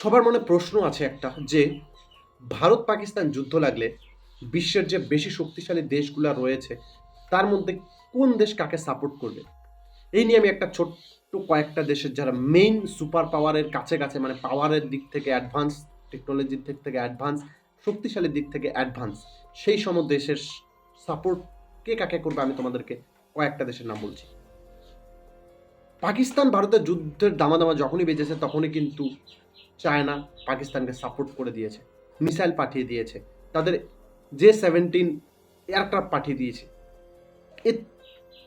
সবার মনে প্রশ্ন আছে একটা, যে ভারত পাকিস্তান যুদ্ধ লাগলে বিশ্বের যে বেশি শক্তিশালী দেশগুলো রয়েছে, তার মধ্যে কোন দেশ কাকে সাপোর্ট করবে? এই নিয়ে আমি একটা ছোট্ট কয়েকটা দেশের যারা মেইন সুপার পাওয়ারের কাছে কাছে মানে পাওয়ারের দিক থেকে অ্যাডভান্স টেকনোলজির দিক থেকে অ্যাডভান্স শক্তিশালী দিক থেকে অ্যাডভান্স সেই সম দেশের সাপোর্ট কে কাকে করবে আমি তোমাদেরকে কয়েকটা দেশের নাম বলছি। পাকিস্তান ভারতের যুদ্ধের দামাদামা যখনই বেঁচেছে, তখনই কিন্তু চায়না পাকিস্তানকে সাপোর্ট করে দিয়েছে মিসাইল পাঠিয়ে দিয়েছে, তাদের জে সেভেন্টিন এয়ারক্রাফট পাঠিয়ে দিয়েছে।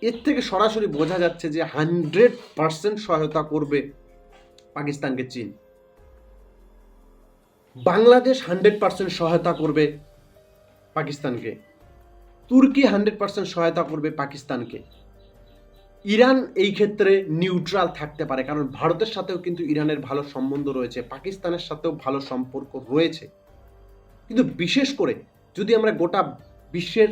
এর থেকে সরাসরি বোঝা যাচ্ছে যে হান্ড্রেড পার্সেন্ট সহায়তা করবে পাকিস্তানকে চীন। বাংলাদেশ হান্ড্রেড পার্সেন্ট সহায়তা করবে পাকিস্তানকে। তুর্কি হান্ড্রেড পার্সেন্ট সহায়তা করবে পাকিস্তানকে। ইরান এই ক্ষেত্রে নিউট্রাল থাকতে পারে, কারণ ভারতের সাথেও কিন্তু ইরানের ভালো সম্বন্ধ রয়েছে, পাকিস্তানের সাথেও ভালো সম্পর্ক রয়েছে। কিন্তু বিশেষ করে যদি আমরা গোটা বিশ্বের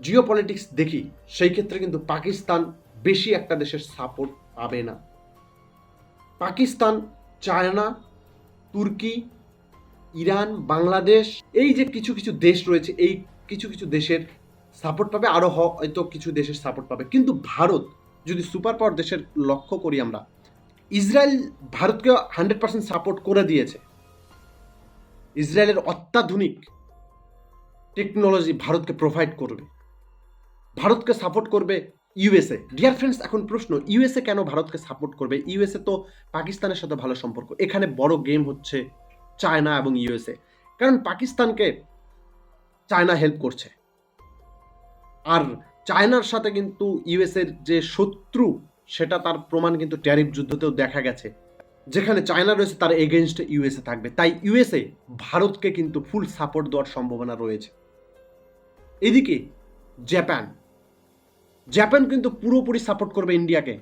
জিও পলিটিক্স দেখি, সেই ক্ষেত্রে কিন্তু পাকিস্তান বেশি একটা দেশের সাপোর্ট পাবে না। পাকিস্তান, চায়না, তুর্কি, ইরান, বাংলাদেশ, এই যে কিছু কিছু দেশ রয়েছে, এই কিছু কিছু দেশের সাপোর্ট পাবে আরও হয়তো কিছু দেশের সাপোর্ট পাবে। কিন্তু ভারত, যদি সুপার পাওয়ার দেশের লক্ষ্য করি আমরা, ইসরায়েল ভারতকে হান্ড্রেড পার্সেন্ট সাপোর্ট করে দিয়েছে। ইসরায়েলের অত্যাধুনিক টেকনোলজি ভারতকে প্রোভাইড করবে। ভারতকে সাপোর্ট করবে ইউএসএ ডিয়ার ফ্রেন্ডস এখন প্রশ্ন ইউএসএ কেন ভারতকে সাপোর্ট করবে? ইউএসএ তো পাকিস্তানের সাথে ভালো সম্পর্ক। এখানে বড় গেম হচ্ছে চায়না এবং ইউএসএ কারণ পাকিস্তানকে চায়না হেল্প করছে। আর চায়নার সাথে কিন্তু ইউএসএর যে শত্রু, সেটা তার প্রমাণ কিন্তু ট্যারিফ যুদ্ধতেও দেখা গেছে। যেখানে চায়না রয়েছে, তার এগেনস্টে ইউএসএ থাকবে। তাই ইউএসএ ভারতকে কিন্তু ফুল সাপোর্ট দেওয়ার সম্ভাবনা রয়েছে। এদিকে জাপান। জাপান কিন্তু পুরোপুরি সাপোর্ট করবে ইন্ডিয়াকে।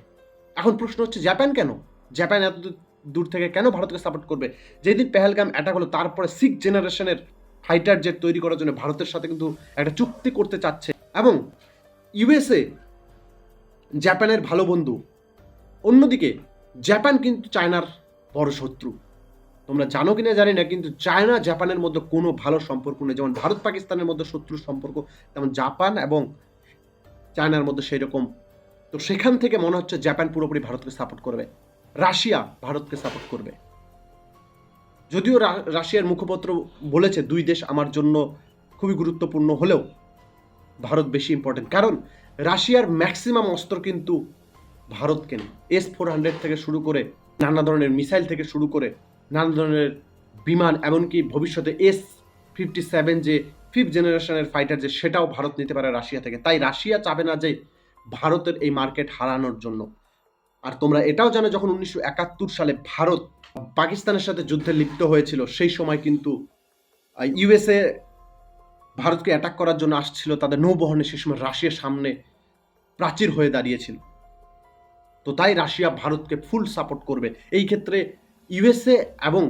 এখন প্রশ্ন হচ্ছে, জাপান কেন? জাপান এত দূর থেকে কেন ভারতকে সাপোর্ট করবে? যেদিন পেহেলগাম অ্যাটাক হলো, তারপরে সিক্স জেনারেশনের ফাইটার জেট তৈরি করার জন্য ভারতের সাথে কিন্তু একটা চুক্তি করতে চাচ্ছে। এবং ইউএসএ জাপানের ভালো বন্ধু। অন্যদিকে জাপান কিন্তু চায়নার বড় শত্রু। তোমরা জানো কিনা জানি না, কিন্তু চায়না জাপানের মধ্যে কোনো ভালো সম্পর্ক নেই। যেমন ভারত, পাকিস্তানের মধ্যে শত্রুর সম্পর্ক, তেমন জাপান এবং চায়নার মধ্যে সেই রকম তো সেখান থেকে মনে হচ্ছে জাপান পুরোপুরি ভারতকে সাপোর্ট করবে। রাশিয়া ভারতকে সাপোর্ট করবে। যদিও রাশিয়ার মুখপত্র বলেছে, দুই দেশ আমার জন্য খুবই গুরুত্বপূর্ণ হলেও ভারত বেশি ইম্পর্টেন্ট কারণ রাশিয়ার ম্যাক্সিমাম অস্ত্র কিন্তু ভারত কেনে এস ফোর হান্ড্রেড থেকে শুরু করে নানা ধরনের মিসাইল থেকে শুরু করে নানা ধরনের বিমান, এমনকি ভবিষ্যতে এস ফিফটি সেভেন যে ফিফথ জেনারেশনের ফাইটার যে, সেটাও ভারত নিতে পারে রাশিয়া থেকে। তাই রাশিয়া চাবে না যে ভারতের এই মার্কেট হারানোর জন্য। আর তোমরা এটাও জানো, যখন উনিশশো একাত্তর সালে ভারত পাকিস্তানের সাথে যুদ্ধে লিপ্ত হয়েছিল, সেই সময় কিন্তু ইউএসএ ভারতকে অ্যাটাক করার জন্য আসছিল, তাদের নৌবহনে সে সময় রাশিয়ার সামনে প্রাচীর হয়ে দাঁড়িয়েছিল। তো তাই রাশিয়া ভারতকে ফুল সাপোর্ট করবে। এই ক্ষেত্রে ইউএসএ এবং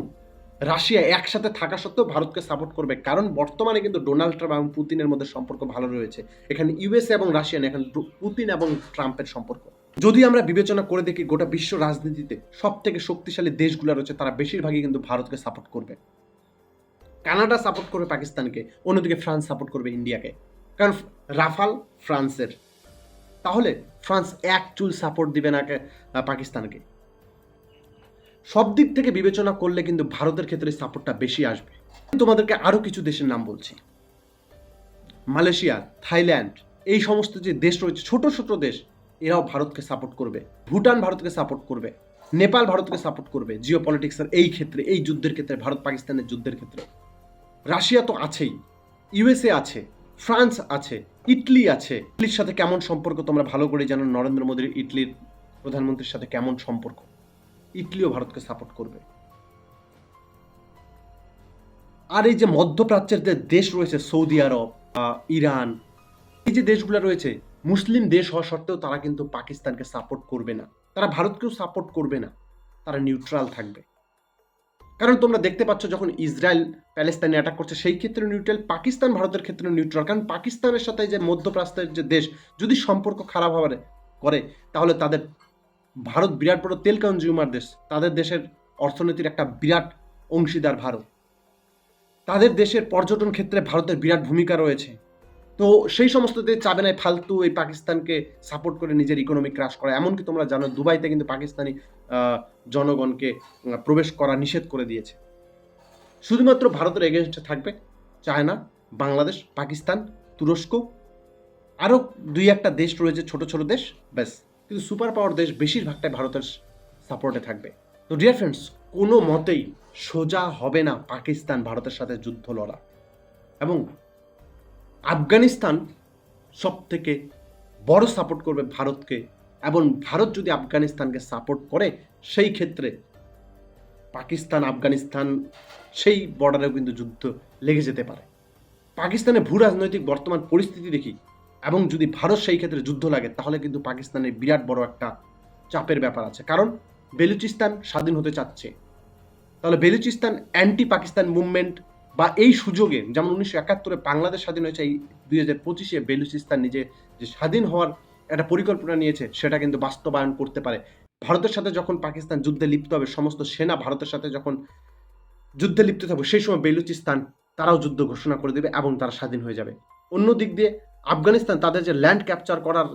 রাশিয়া একসাথে থাকা সত্ত্বেও ভারতকে সাপোর্ট করবে। কারণ বর্তমানে কিন্তু ডোনাল্ড ট্রাম্প এবং পুতিনের মধ্যে সম্পর্ক ভালো রয়েছে। এখানে ইউএসএ এবং রাশিয়া এখানে পুতিন এবং ট্রাম্পের সম্পর্ক। যদি আমরা বিবেচনা করে দেখি, গোটা বিশ্ব রাজনীতিতে সব থেকে শক্তিশালী দেশগুলো রয়েছে, তারা বেশিরভাগই কিন্তু ভারতকে সাপোর্ট করবে। কানাডা সাপোর্ট করবে পাকিস্তানকে, অন্যদিকে ফ্রান্স সাপোর্ট করবে ইন্ডিয়াকে। কারণ রাফাল ফ্রান্সের। তাহলে ফ্রান্স এক চুল সাপোর্ট দিবে না পাকিস্তানকে। সব দিক থেকে বিবেচনা করলে কিন্তু ভারতের ক্ষেত্রে সাপোর্টটা বেশি আসবে। তোমাদেরকে আরও কিছু দেশের নাম বলছি। মালয়েশিয়া, থাইল্যান্ড, এই সমস্ত যে দেশ রয়েছে, ছোট ছোট দেশ, এরাও ভারতকে সাপোর্ট করবে। ভুটান ভারতকে সাপোর্ট করবে। নেপাল ভারতকে সাপোর্ট করবে। জিও পলিটিক্সের এই ক্ষেত্রে, এই যুদ্ধের ক্ষেত্রে ভারত পাকিস্তানের যুদ্ধের ক্ষেত্রে। রাশিয়া তো আছেই ইউএসএ আছে, ফ্রান্স আছে, ইটলি আছে। ইটলির সাথে কেমন সম্পর্ক তোমরা ভালো করে জানো? নরেন্দ্র মোদীর ইটলির প্রধানমন্ত্রীর সাথে কেমন সম্পর্ক? ইটলিও ভারতকে সাপোর্ট করবে। আর এই যে মধ্যপ্রাচ্যের যে দেশ রয়েছে, সৌদি আরব ইরান, এই যে দেশগুলো রয়েছে, মুসলিম দেশ হওয়া সত্ত্বেও তারা কিন্তু পাকিস্তানকে সাপোর্ট করবে না। তারা ভারতকেও সাপোর্ট করবে না। তারা নিউট্রাল থাকবে। কারণ তোমরা দেখতে পাচ্ছ যখন ইসরায়েল প্যালেস্তাইনে অ্যাটাক করছে, সেই ক্ষেত্রে নিউট্রাল পাকিস্তান, ভারতের ক্ষেত্রে নিউট্রাল কারণ পাকিস্তানের সাথে যে মধ্যপ্রাচ্যের যে দেশ, যদি সম্পর্ক খারাপ হবে, করে, তাহলে তাদের ভারত বিরাট বড় তেল কনজিউমার দেশ। তাদের দেশের অর্থনীতির একটা বিরাট অংশীদার ভারত। তাদের দেশের পর্যটন ক্ষেত্রে ভারতের বিরাট ভূমিকা রয়েছে। তো সেই সমস্ত দেশ চাবে না ফালতু এই পাকিস্তানকে সাপোর্ট করে নিজের ইকোনমি ক্রাশ করা। এমনকি তোমরা জানো, দুবাইতে কিন্তু পাকিস্তানি জনগণকে প্রবেশ করা নিষেধ করে দিয়েছে। শুধুমাত্র ভারতের এগেনস্টে থাকবে, চায়না, বাংলাদেশ, পাকিস্তান, তুরস্ক, আরও দুই একটা দেশ রয়েছে, ছোট ছোট দেশ, ব্যাস। কিন্তু সুপার পাওয়ার দেশ বেশিরভাগটাই ভারতের সাপোর্টে থাকবে। তো ডিয়ার ফ্রেন্ডস কোনো মতেই সোজা হবে না পাকিস্তান ভারতের সাথে যুদ্ধ লড়া। এবং আফগানিস্তান সব থেকে বড় সাপোর্ট করবে ভারতকে এবং ভারত যদি আফগানিস্তানকে সাপোর্ট করে, সেই ক্ষেত্রে পাকিস্তান, আফগানিস্তান সেই বর্ডারেও কিন্তু যুদ্ধ লেগে যেতে পারে। পাকিস্তানের ভূ রাজনৈতিক বর্তমান পরিস্থিতি দেখি এবং যদি ভারত সেই ক্ষেত্রে যুদ্ধ লাগে, তাহলে কিন্তু পাকিস্তানের বিরাট বড় একটা চাপের ব্যাপার আছে। কারণ বেলুচিস্তান স্বাধীন হতে চাচ্ছে। তাহলে বেলুচিস্তান অ্যান্টি পাকিস্তান মুভমেন্ট বা এই সুযোগে, যেমন উনিশশো একাত্তরে বাংলাদেশ স্বাধীন হয়েছে, এই দুই হাজার পঁচিশে বেলুচিস্তান নিজে যে স্বাধীন হওয়ার একটা পরিকল্পনা নিয়েছে, সেটা কিন্তু বাস্তবায়ন করতে পারে। ভারতের সাথে যখন পাকিস্তান যুদ্ধে লিপ্ত হবে, সমস্ত সেনা ভারতের সাথে যখন যুদ্ধে লিপ্ত থাকবে, সেই সময় বেলুচিস্তান তারাও যুদ্ধ ঘোষণা করে দেবে এবং তারা স্বাধীন হয়ে যাবে। অন্য দিক দিয়ে আফগানিস্তান তাদের যে ল্যান্ড ক্যাপচার করার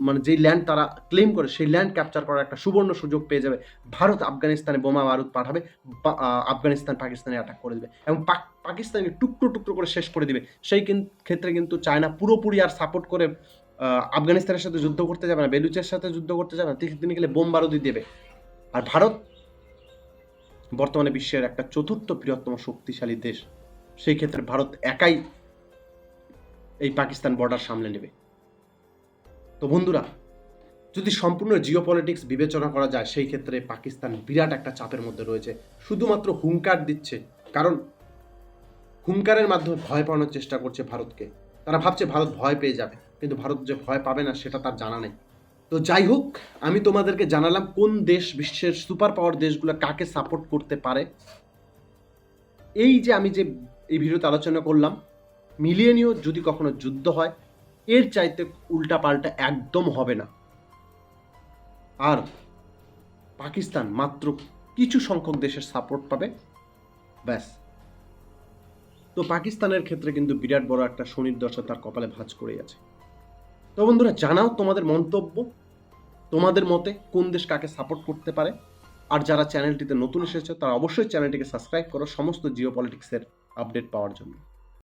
মানে যেই ল্যান্ড তারা ক্লেম করে, সেই ল্যান্ড ক্যাপচার করার একটা সুবর্ণ সুযোগ পেয়ে যাবে। ভারত আফগানিস্তানে বোমা বারুদ পাঠাবে আফগানিস্তান পাকিস্তানে অ্যাটাক করে দেবে এবং পাক- পাকিস্তানকে টুকরো টুকরো করে শেষ করে দিবে। সেই ক্ষেত্রে কিন্তু চায়না পুরোপুরি আর সাপোর্ট করে আফগানিস্তানের সাথে যুদ্ধ করতে যাবে না, বেলুচের সাথে যুদ্ধ করতে যাবে না তিনি- গেলে বোম বারুদই দেবে। আর ভারত বর্তমানে বিশ্বের একটা চতুর্থ বৃহত্তম শক্তিশালী দেশ। সেই ক্ষেত্রে ভারত একাই এই পাকিস্তান বর্ডার সামলে নেবে। তো বন্ধুরা, যদি সম্পূর্ণ জিও পলিটিক্স বিবেচনা করা যায়, সেই ক্ষেত্রে পাকিস্তান বিরাট একটা চাপের মধ্যে রয়েছে। শুধুমাত্র হুঙ্কার দিচ্ছে, কারণ হুঙ্কারের মাধ্যমে ভয় পাওয়ানোর চেষ্টা করছে ভারতকে। তারা ভাবছে ভারত ভয় পেয়ে যাবে। কিন্তু ভারত যে ভয় পাবে না, সেটা তার জানা নেই। তো যাই হোক, আমি তোমাদেরকে জানালাম কোন দেশ বিশ্বের সুপার পাওয়ার দেশগুলো কাকে সাপোর্ট করতে পারে। এই যে আমি যে এই ভিডিওতে আলোচনা করলাম মিলিয়ে নিয়েও যদি কখনো যুদ্ধ হয়, এর চাইতে উল্টা পাল্টা একদম হবে না। আর পাকিস্তান মাত্র কিছু সংখ্যক দেশের সাপোর্ট পাবে, ব্যাস। তো পাকিস্তানের ক্ষেত্রে কিন্তু বিরাট বড় একটা শনির দশা তার কপালে ভাঁজ করে আছে। তো বন্ধুরা, জানাও তোমাদের মন্তব্য, তোমাদের মতে কোন দেশ কাকে সাপোর্ট করতে পারে। আর যারা চ্যানেলটিতে নতুন এসেছে, তারা অবশ্যই চ্যানেলটিকে সাবস্ক্রাইব করো, সমস্ত জিও পলিটিক্সের আপডেট পাওয়ার জন্য।